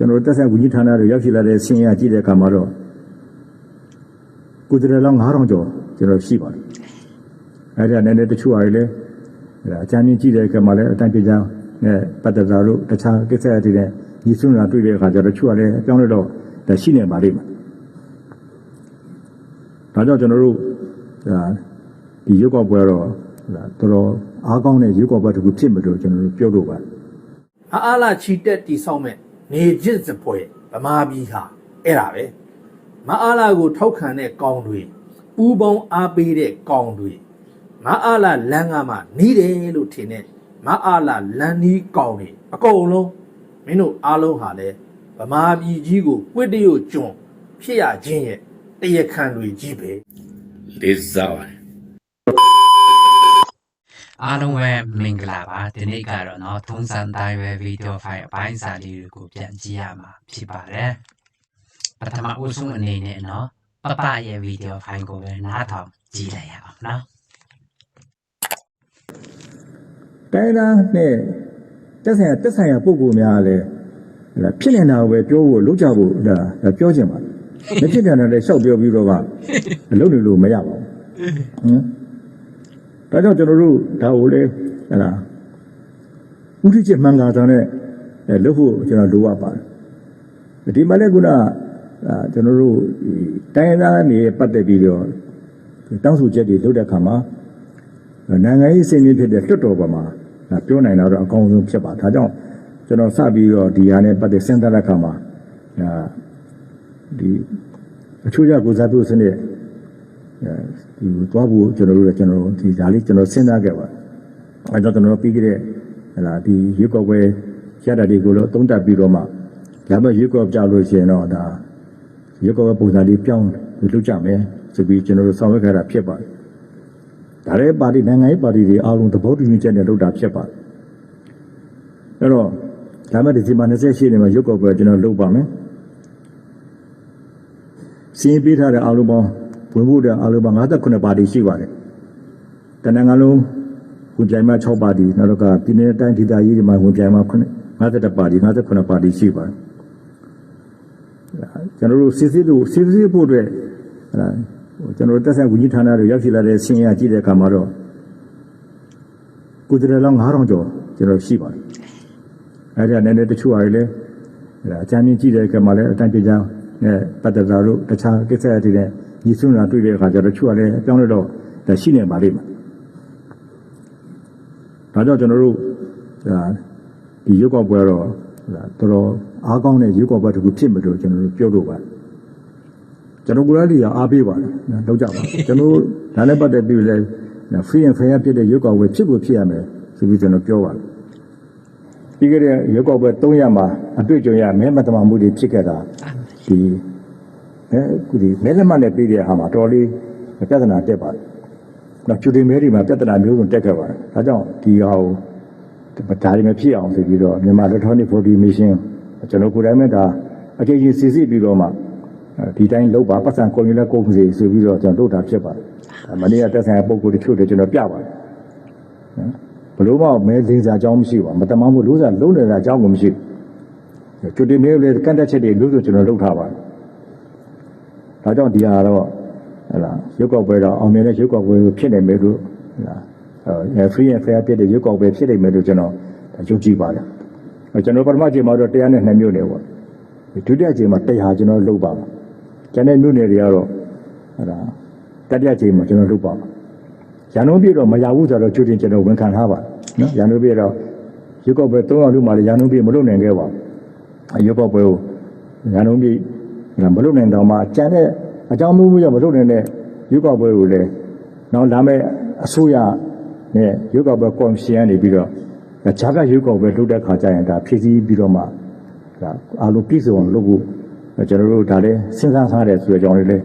ကျွန်တော်တို့တက်ဆိုင်ဝန်ကြီးဌာနတွေရောက်ရှိလာတဲ့ဆင်းရဲကြည့်တဲ့အခါမှာတော့ကိုယ်တရလောင်း9000ကျော်ကျွန်တော်ရှိပါတယ်အဲ့ဒါနဲ့တချို့ဟာတွေလည်းအဲ့ဒါအချမ်းမြင့်ကြည့်တဲ့အခါမှာလည်းအတိုင်းပြကြနဲ့ပတ်သက်တာတို့တခြားကိစ္စတွေနဲ့ညီစွန်းတာတွေ့တဲ့အခါကျတော့တချို့ကလည်းအပြောင်းလဲတော့ဒါရှိနေပါလိမ့်မယ်ဒါကြောင့်ကျွန်တော်တို့ဒါဒီရုပ်ောက်ပွဲတော့ဒါတော်တော်အားကောင်းတဲ့ရုပ်ောက်ပွဲတစ်ခုဖြစ်မယ်လို့ကျွန်တော်တို့ပြောလို့ပါတယ်အားအားလာချီတက်တီဆောက်မဲ့ နေကျင့်စပွဲဗမာပြည်ဟာအဲ့ဒါပဲမအားလာကိုထောက်ခံတဲ့ကောင်းတွေဥပေါင်းအားပေးတဲ့ကောင်းတွေမအားလာလမ်းကမှနီးတယ်လို့ထင်တဲ့မအားလာလမ်းနီးကောင်းတွေအကုန်လုံးမင်းတို့အားလုံးဟာလဲဗမာပြည်ကြီးကိုကွစ်တရုတ်ကျွန်းဖြစ်ရခြင်းရဲ့တရားခံတွေကြီးပဲလေးစားပါတယ် အားလုံးပဲမင်္ဂလာပါဒီနေ့ကတော့เนาะထုံးစံတိုင်းပဲဗီဒီယိုဖိုင်အပိုင်းစာလေးတွေကိုပြန်ကြည့်ရမှာဖြစ်ပါတယ်ပထမဦးဆုံးအနေနဲ့เนาะပပရဲ့ဗီဒီယိုဖိုင်ကိုပဲနားထောင်ကြည့်လိုက်ရအောင်เนาะ တိုင်းသားနဲ့တက်ဆိုင်ရာတက်ဆိုင်ရာပုံကူများလည်းဟလာဖြစ်နေတာကိုပဲပြောဖို့လုပ်ကြဖို့ဒါဒါပြောချင်ပါတယ်မဖြစ်နေတာလည်းရှောက်ပြောပြီးတော့ကအလုပ်နေလို့မရပါဘူးဟမ် ဒါကြောင့်ကျွန်တော်တို့ဒါကိုလေဟလာဥထိချမှန်ကားတာနဲ့အဲလုပ်ဖို့ကျွန်တော်လိုအပ်ပါတယ်ဒီမှာလည်းခုနအာကျွန်တော်တို့ဒီတိုင်းသားနေပတ်သက်ပြီးတော့တောင်းဆိုချက်တွေလုပ်တဲ့အခါမှာနိုင်ငံရေးစင်မြင့်ဖြစ်တဲ့လွတ်တော်ပေါ်မှာဒါပြောနိုင်တာတော့အကောင်းဆုံးဖြစ်ပါဒါကြောင့်ကျွန်တော်စပြီးတော့ဒီဟာနဲ့ပတ်သက်စဉ်းစားတဲ့အခါမှာဒါဒီအချို့ရကိုစားပြုစနစ်အဲ ဒီတွားဖို့ကျွန်တော်တို့လည်းကျွန်တော်ဒီဓာလေးကျွန်တော်စဉ်းစားခဲ့ပါတယ်အဲကြောင့်ကျွန်တော်ပြီးခဲ့တဲ့ဟလာဒီရွေးကောက်ပွဲရတာတွေကိုလည်းသုံးသပ်ပြီးတော့မှဒါပေမဲ့ရွေးကောက်ကြလို့ရှိရင်တော့ဒါရွေးကောက်ပွဲပုံစံလေးပြောင်းလုပ်ကြမယ်ဆိုပြီးကျွန်တော်တို့ဆောင်ရွက်ခဲ့တာဖြစ်ပါတယ်ဒါလည်းပါတီနိုင်ငံရေးပါတီတွေအားလုံးသဘောတူညီချက်နဲ့လုပ်တာဖြစ်ပါတယ်အဲ့တော့ဒါမှဒီစီမ28နှစ်မှာရုပ်ကောက်ပွဲကျွန်တော်လုပ်ပါမယ်စီရင်ပေးထားတဲ့အားလုံးပေါင်း ဝင်ဖို့တဲ့အားလုံးပေါင်း58ပါတီရှိပါတယ်တနင်္ဂနွေလုံးဝင်ပြိုင်မှာ6ပါတီနောက်တော့ကပြည်내တိုင်းဒေသကြီးတွေမှာဝင်ပြိုင်မှာ51ပါတီ58ပါတီရှိပါတယ်ကျွန်တော်တို့စစ်စစ်လို့စစ်စစ်ဖို့အတွက်အဲ့ဒါဟိုကျွန်တော်တို့တက်ဆိုင်ဝန်ကြီးဌာနတွေရောက်ရှိလာတဲ့ဆင်းရဲကြည့်တဲ့အခါမှာတော့ကိုယ်တရလောင်း9000ကျော်ကျွန်တော်ရှိပါတယ်အဲ့ဒါနဲ့တချို့ဟာတွေလည်းအဲ့ဒါအချမ်းမြင့်ကြည့်တဲ့အခါမှာလည်းအတိုင်းပြကြနဲ့ပတ်သက်တာတို့တခြားကိစ္စတွေနဲ့ ညီစွန်းတာတွေ့တဲ့အခါကျတော့တချို့ကလည်းအပြောင်းလဲတော့ဒါရှိနေပါလိမ့်မယ်ဒါကြောင့်ကျွန်တော်တို့ဒါဒီရုပ်ောက်ပွဲတော့ဒါတော်တော်အားကောင်းတဲ့ရုပ်ောက်ပွဲတစ်ခုဖြစ်မယ်လို့ကျွန်တော်တို့ပြောလို့ပါတယ်ကျွန်တော်ကိုယ်တိုင်တွေကအားပေးပါတယ်နော်လောက်ကြပါကျွန်တော်ဒါနဲ့ပတ်သက်ပြီးလဲ free and fair ဖြစ်တဲ့ရုပ်ကောက်ဝယ်ဖြစ်ဖို့ဖြစ်ရမယ်ဆိုပြီးကျွန်တော်ပြောပါတယ်ပြီးခဲ့တဲ့ရုပ်ကောက်ဝယ်300မှာအတွေ့အကြုံရမဲမတမမှုတွေဖြစ်ခဲ့တာဒီ အဲခုဒီမဲလက်မှတ်နဲ့ပြီးတဲ့ဟာမှာတော်လေးပြဿနာတက်ပါတယ်နော်ချူတင်မဲတွေမှာပြဿနာမျိုးစုံတက်ခဲ့ပါတယ်ဒါကြောင့်ဒီဟာကိုဒါတွေမဖြစ်အောင်ဆိုပြီးတော့မြန်မာ electronic voting machine ကျွန်တော်ကိုယ်တိုင်မဲ့ဒါအကြိမ်ကြီးစစ်စစ်ပြီးတော့မှဒီတိုင်းလောက်ပါပတ်စံကုန်ရလဲကုန်စီဆိုပြီးတော့ကျွန်တော်လုပ်တာဖြစ်ပါတယ်။မနေ့ကတက်ဆိုင်ပုံကိုတချို့တည်းကျွန်တော်ပြပါတယ်။နော်ဘလို့မှမဲလင်းစာအကြောင်းမရှိပါဘူး။မတမမို့လို့စားလုံးနေတာအကြောင်းကိုမရှိဘူး။ကျွတ်တင်မဲလည်းကန့်တက်ချက်တွေလို့ဆိုကျွန်တော်လုပ်ထားပါတယ်။ ဒါကြောင့်ဒီဟာတော့ဟလာရုပ်ကောက်ပွဲတော့အောင်မြင်တဲ့ရုပ်ကောက်ပွဲဖြစ်နေမယ်လို့ဟလာအဲ free and fair ဖြစ်တဲ့ရုပ်ကောက်ပွဲဖြစ်နေမယ်လို့ကျွန်တော်ယုံကြည်ပါတယ်။ကျွန်တော်ပထမချိန်မှာတော့တရားနဲ့2မျိုးနေပေါ့။ဒုတိယချိန်မှာတရားကျွန်တော်လုပ်ပါမယ်။ကျန်တဲ့မြို့နယ်တွေကတော့ဟဲ့ဒါတတိယချိန်မှာကျွန်တော်လုပ်ပါမယ်။ရန်ကုန်ပြည်တော့မရဘူးဆိုတော့ကျွတင်ကျွန်တော်ဝန်ခံထားပါတယ်နော်။ရန်ကုန်ပြည်တော့ရုပ်ောက်ပွဲ၃အောင်လို့မှလည်းရန်ကုန်ပြည်မလုပ်နိုင်ခဲ့ပါဘူး။အဲရုပ်ောက်ပွဲကိုရန်ကုန်ပြည် ဒါမလုပ်နိုင်တော့မှကြံတဲ့အကြောင်းမျိုးမျိုးကြောင့်မလုပ်နိုင်တဲ့ရုပ်ောက်ပွဲကိုလည်းနောက်လာမယ့်အစိုးရနဲ့ရုပ်ောက်ပွဲကော်မရှင်ကနေပြီးတော့ဂျာကရုပ်ောက်ပွဲလုပ်တဲ့ခါကျရင်ဒါဖြည့်ဆည်းပြီးတော့မှဒါအလိုပြည့်စုံအောင်လုပ်ဖို့ကျွန်တော်တို့ဒါလည်းစဉ်းစားထားတယ်ဆိုတဲ့အကြောင်းလေးလည်း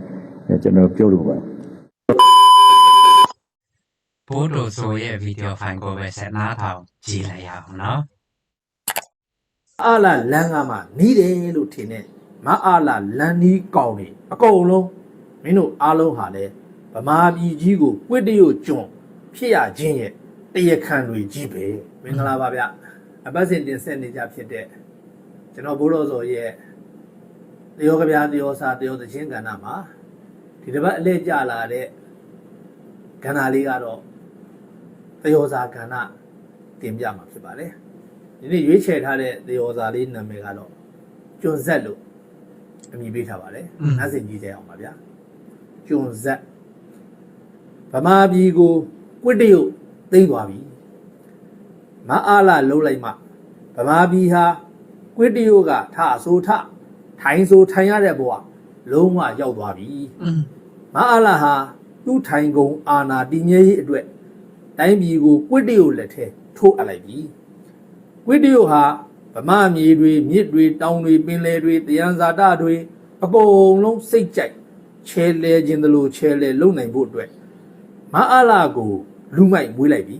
ကျွန်တော်ပြောလိုပါတယ်ဘိုးတော်ဆိုရဲ့ဗီဒီယိုဖိုင်ကိုပဲဆက်နားထောင်ကြည့်လိုက်ရအောင်နော်အလားလမ်းကမှနီးတယ်လို့ထင်တဲ့ မအားလာလမ်းနီးကောင်းတွေအကုန်လုံးမင်းတို့အားလုံးဟာလဲဗမာပြည်ကြီးကိုကွစ်တရုတ်ကျွန်းဖြစ်ရခြင်းရဲ့တရားခံတွေကြီးပဲမင်္ဂလာပါဗျအပတ်စဉ်တင်ဆက်နေကြဖြစ်တဲ့ကျွန်တော်ဘိုးတော်စောရဲ့တယောကဗျာတယောစာတယောသချင်းကဏ္ဍမှာဒီတစ်ပတ်အလဲကျလာတဲ့ကဏ္ဍလေးကတော့တယောစာကဏ္ဍတင်ပြမှာဖြစ်ပါတယ်ဒီနေ့ရွေးချယ်ထားတဲ့တယောစာလေးနာမည်ကတော့ကျွန်းဆက်လို့ အမည်ပေးထားပါတယ်နတ်စင်ကြီးကြအောင်ပါဗျာကျွန်းဆက်ဗမာပြည်ကိုကွစ်တရုတ်သိမ်းသွားပြီမအားလာလုံးလိုက်မှဗမာပြည်ဟာကွစ်တရုတ်ကထအဆိုးထထိုင်ဆိုထိုင်ရတဲ့ဘဝလုံးဝရောက်သွားပြီอืมမအားလာဟာသူ့ထိုင်ကုန်အာနာတည်မြဲရေးအတွက်တိုင်းပြည်ကိုကွစ်တရုတ်လက်ထဲထိုးအပ်လိုက်ပြီကွစ်တရုတ်ဟာ ဗမာမြေတွေမြစ်တွေတောင်တွေပင်လယ်တွေတယံဇာတတွေအကုန်လုံးစိတ်ကြိုက်ချဲလဲခြင်းတလို့ချဲလဲလုံနိုင်ဖို့အတွက်မအားလာကိုလူမိုက်မွေးလိုက်ပြီ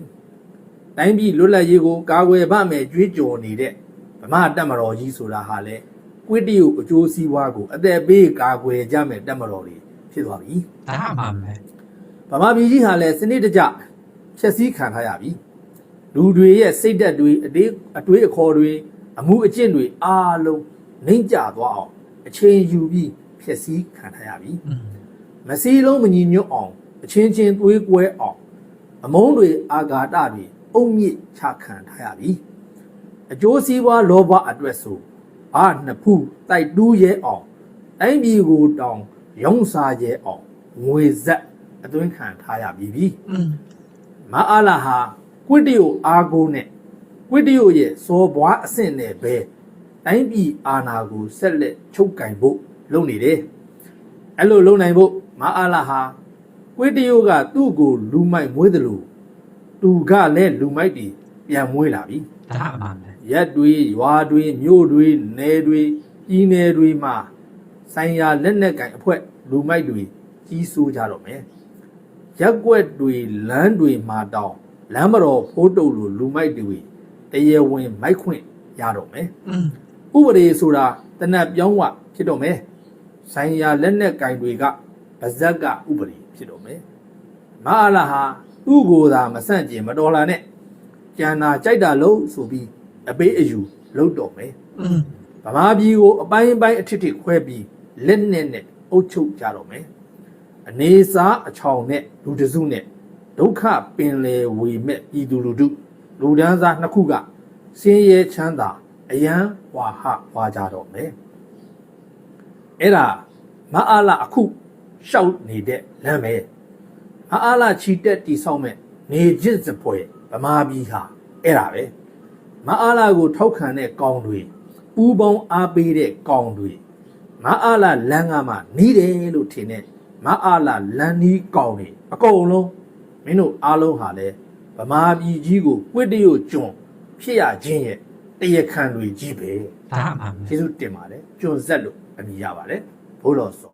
တိုင်းပြည်လွတ်လပ်ရေးကိုကာကွယ်ပါမယ်ကြွေးကြော်နေတဲ့ဗမာတက်မတော်ကြီးဆိုတာဟာလေကွစ်တရုတ်အကျိုးစီးပွားကိုအသက်ပေးကာကွယ်ကြမယ်တက်မတော်တွေဖြစ်သွားပြီဒါမှန်ပဲဗမာပြည်ကြီးဟာလည်းစနစ်တကျဖြည့်ဆည်းခံထားရပြီလူတွေရဲ့စိတ်ဓာတ်တွေအတေးအတွေးအခေါ်တွေ အမှုအကျင့်တွေအားလုံးနှိမ့်ကျသွားအောင်အချိန်ယူပြီးဖြစ်စည်းခံထားရပြီမစည်းလုံးမညီညွတ်အောင်အချင်းချင်းသွေးကွဲအောင်အမုန်းတွေအာဃာတတွေအုံမြင့်ချခံထားရပြီအကျိုးစီးပွားလောဘအတွက်ဆိုဘာနှစ်ဖူးတိုက်တူးရဲအောင်တိုင်းပြည်ကိုတောင်ရုံစာရဲအောင်ငွေဇက်အတွင်းခံထားရပြီပြီမအားလာဟာကွတ္တယအားကိုးနဲ့ ကွစ်တရုတ်ရဲ့စော်ဘွားအဆင့်နဲ့ပဲတိုင်းပြည်အာဏာကိုဆက်လက်ချုပ်ကင်ဖို့လုပ်နေတယ်အဲ့လိုလုပ်နိုင်ဖို့မအားလာဟာကွစ်တရုတ်ကသူ့ကိုလူမိုက်မွေးတယ်လို့သူကလည်းလူမိုက်ပြီးပြန်မွေးလာပြီဒါမှန်ပဲရက်တွေရွာတွေမြို့တွေနယ်တွေပြည်နယ်တွေမှာဆိုင်ရာလက်နက်ကင်အဖွဲ့လူမိုက်တွေကြီးစိုးကြတော့မယ်ရက်ွက်တွေလမ်းတွေမှာတောင်းလမ်းမတော်ဖိုးတုပ်လိုလူမိုက်တွေ တရားဝင်မိုက်ခွင့်ရတော့မယ်ဥပဒေဆိုတာတနတ်ပြောင်းဝဖြစ်တော့မယ်ဆိုင်ရာလက်နက်ကင်တွေကပါဇက်ကဥပဒေဖြစ်တော့မယ်မဟာလာဟာသူ့ကိုယ်သာမဆန့်ကျင်မတော်လာနဲ့ကျန်တာကြိုက်တာလို့ဆိုပြီးအပေးအယူလုပ်တော့မယ်ဗမာပြည်ကိုအပိုင်းပိုင်းအထစ်ထစ်ခွဲပြီးလက်နဲ့နဲ့အုပ်ချုပ်ကြတော့မယ်အနေစာအချောင်နဲ့လူတစုနဲ့ဒုက္ခပင်လေဝေမဲ့ပြည်သူလူထု လူဒန်းစားနှစ်ခုကစင်းရဲချမ်းသာအယံဝါဟဝါကြတော့မယ်အဲ့ဒါမအားလာအခုရှောက်နေတဲ့လမ်းပဲမအားလာချီတက်တီဆောက်မဲ့နေကျစ်စပွဲဗမာပြည်ဟာအဲ့ဒါပဲမအားလာကိုထောက်ခံတဲ့ကောင်းတွေပူပေါင်းအားပေးတဲ့ကောင်းတွေမအားလာလမ်းကမှနီးတယ်လို့ထင်တဲ့မအားလာလမ်းနီးကောင်းတွေအကုန်လုံးမင်းတို့အားလုံးဟာလဲ ဗမာပြည်ကြီးကိုဝိတ္တရုကျွန်ဖြစ်ရခြင်းရဲ့တရားခံတွေကြီးပဲဒါအမှန်ပဲကျေးဇူးတင်ပါတယ်ကျွန်ဆက်လို့အမည်ရပါတယ်ဘိုးတော်စော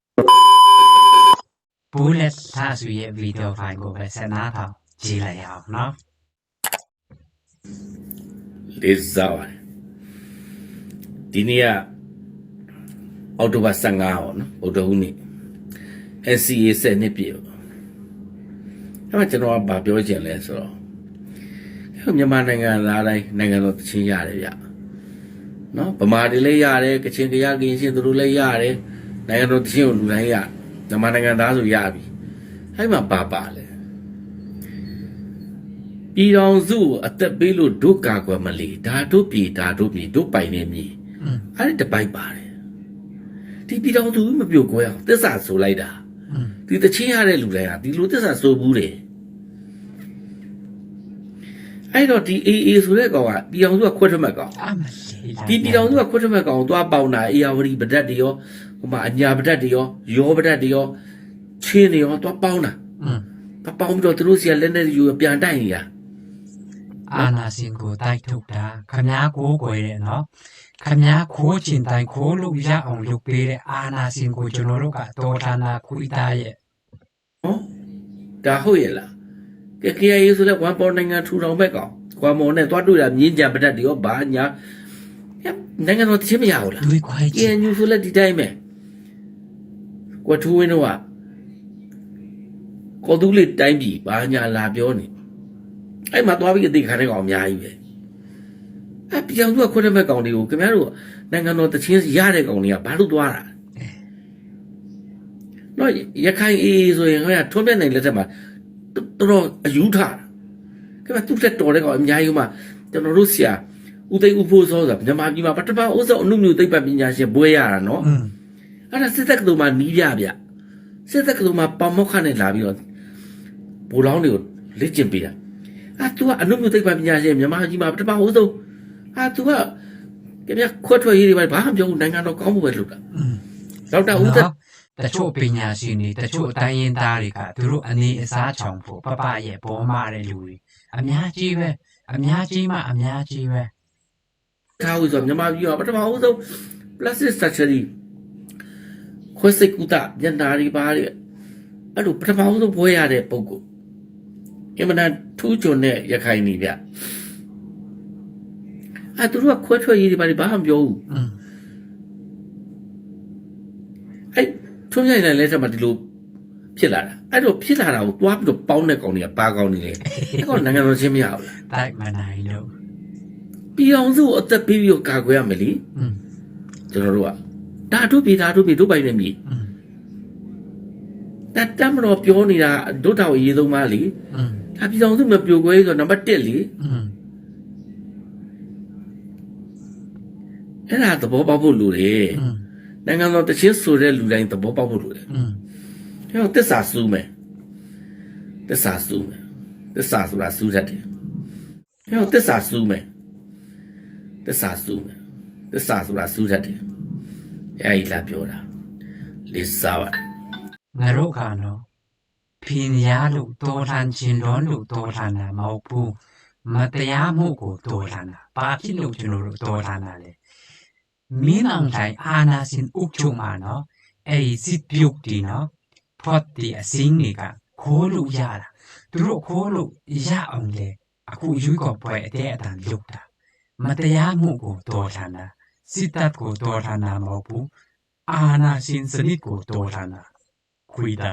bullet သားစုရဲ့ video file ကိုပဲဆက်နာထောင်ကြည့်လိုက်ရအောင်နော်လေးစားပါတယ်ဒီနေ့ကအောက်တိုဘာ15ပေါ့နော်ဗုဒ္ဓဟူးနေ့ SCA 10နှစ်ပြည့်ပေါ့အဲ့မှာကျွန်တော်ကဗာပြောချင်လဲဆိုတော့ မြန်မာနိုင်ငံသားတိုင်းနိုင်ငံတော်တချင်းရတယ်ဗျနော်ဗမာတွေလည်းရတယ်ကချင်ကရကရင်ချင်းသူတို့လည်းရတယ်နိုင်ငံတော်တချင်းကိုလူတိုင်းရမြန်မာနိုင်ငံသားဆိုရပြီအဲ့မှာပါပါလေပြည်တော်စုအသက်ပေးလို့ဒုကာကွယ်မလီဒါတို့ပြည်ဒါတို့ပြည်တို့ပိုင်နေမြည်အဲ့ဒီတပိုက်ပါတယ်ဒီပြည်တော်စုမပြုတ်ကွယ်အောင်တစ္ဆာဆိုလိုက်တာဒီတချင်းရတဲ့လူတိုင်းဟာဒီလိုတစ္ဆာဆိုဘူးတယ် အဲ့တော့ဒီ AA ဆိုတဲ့ကောင်ကပြည်အောင်စုကခွဲထွက်မဲ့ကောင်အမလေးဒီပြည်အောင်စုကခွဲထွက်မဲ့ကောင်ကိုသွားပေါင်တာအေယာဝတီပဒတ်တွေရောဟိုမှာအညာပဒတ်တွေရောရောပဒတ်တွေရောချင်းတွေရောသွားပေါင်တာပပေါင်းပြီးတော့သူတို့စီကလက်နဲ့ယူပြန်တိုက်နေရအာနာစင်ကိုတိုက်ထုတ်တာခမားကိုကိုွယ်တဲ့နော်ခမားခိုးချင်တိုင်းခိုးလို့ရအောင်လုပ်ပေးတဲ့အာနာစင်ကိုကျွန်တော်တို့ကတော်ထာနာခွေးသားရဲ့ဟောဒါဟုတ်ရဲ့လား ကဲ KIA ဆိုလဲဝမ်ပေါ်နိုင်ငံထူထောင်မဲ့ကောင်ကွာမော်နဲ့သွားတွေ့တာမြင်းကြံပဒတ်တွေရောဘာညာဟဲ့နိုင်ငံတော်တချင်းမရဘူးလားတွေးခွဲချင် KNU ဆိုလဲဒီတိုင်းပဲကွာထူးဝင်းတော့ကကောတူးလေးတိုင်းပြည်ဘာညာလာပြောနေအဲ့မှာသွားပြီးအသေးခံတဲ့ကောင်အများကြီးပဲအဲပြောင်သူကခွတ်တဲ့မဲ့ကောင်တွေကိုခင်ဗျားတို့နိုင်ငံတော်တချင်းရတဲ့ကောင်တွေကဘာလို့သွားတာနော်ရခိုင်အေးဆိုရင်ဟိုကထွန်းပြနိုင်လက်ထက်မှာ တော်တော်အယူထားခင်ဗျသူ့တက်တော်တဲ့ကောင်အများကြီးမှကျွန်တော်တို့ဆရာဦးသိဦးဖိုးစောဆိုတာမြန်မာပြည်မှာပထမဦးဆုံးအမှုမျိုးသိပ္ပပညာရှင်ဘွဲရတာနော်အဲ့ဒါစစ်သက်ကတော်မှာနီးပြဗျစစ်သက်ကတော်မှာပမောက္ခနဲ့လာပြီးတော့ဘူလောင်းတွေကိုလေ့ကျင့်ပေးတာအာ तू ကအမှုမျိုးသိပ္ပပညာရှင်မြန်မာပြည်မှာပထမဦးဆုံးအာ तू ကခင်ဗျခွတ်ထွက်ရေးတွေဘာမှမပြောဘူးနိုင်ငံတော်ကောင်းမှုပဲလုပ်တာဒေါက်တာဦးသက် တချို့ပညာရှင်တွေတချို့အတိုင်းရင်းသားတွေကသူတို့အနေအစားချောင်ဖို့ပပရဲ့ပေါ်မာတဲ့လူတွေအများကြီးပဲအများကြီးမှအများကြီးပဲထားဦးဆိုမြန်မာပြည်မှာပထမဦးဆုံး plastic surgery ခွဲစိတ်ကူတာညနာတွေပါတဲ့အဲ့လိုပထမဦးဆုံးဘွဲရတဲ့ပုံကိုအင်မတန်ထူးချွန်တဲ့ရခိုင်နေဗျအဲ့သူတို့ကခွဲထွက်ရေးတွေပါဘာမှမပြောဘူး ထွန်းမြိုင်နိုင်လက်ထက်မှာဒီလိုဖြစ်လာတာအဲ့တော့ဖြစ်လာတာကိုတွားပြီးတော့ပေါင်းတဲ့ကောင်တွေကပါကောင်နေလေအဲ့ကောင်နိုင်ငံတော်ချင်းမရဘူးလားတိုက်မနိုင်လို့ပြည်အောင်စုအသက်ပေးပြီးတော့ကာကွယ်ရမယ်လीကျွန်တော်တို့ကဓာတုပြည်ဓာတုပြည်တို့ပိုင်နေပြီတတ်တမတော်ပြောနေတာဒုတောင်အရေးဆုံးပါလीဒါပြည်အောင်စုမပြိုကွဲဆိုတော့နံပါတ်1လीအဲ့ဒါသဘောပေါက်ဖို့လိုတယ် နိုင်ငံတော်တချင်းဆိုတဲ့လူတိုင်းသဘောပေါက်ဖို့လိုတယ်อืมအဲ့တော့တစ္ဆာစူးမယ်တစ္ဆာစူးမယ်တစ္ဆာဆိုတာစူးတတ်တယ်အဲ့တော့တစ္ဆာစူးမယ်တစ္ဆာစူးမယ်တစ္ဆာဆိုတာစူးတတ်တယ်အဲ့ဒီလာပြောတာလေးစားပါငါတို့ကနော်ဖင်ရလို့တော်ထန်ခြင်းတော်လို့တော်ထန်တာမဟုတ်ဘူးမတရားမှုကိုတော်ထန်တာဘာဖြစ်လို့ကျွန်တော်တို့တော်ထန်တာလဲ မင်းအောင်တိုင်းအာနာရှင်ဥချုံမှာနော်အဲ့ဒီစစ်ပြုတ်ဒီနော်ဖော့ဒီအစင်းတွေကခိုးလို့ရတာသူတို့ခိုးလို့ရအောင်လေအခုရွေးကောက်ပွဲအတဲ့အတန်လုတ်တာမတရားမှုကိုတော်ထန်တာစစ်တပ်ကိုတော်ထန်တာမဟုတ်ဘူးအာနာရှင်စနစ်ကိုတော်ထန်တာခွေတာ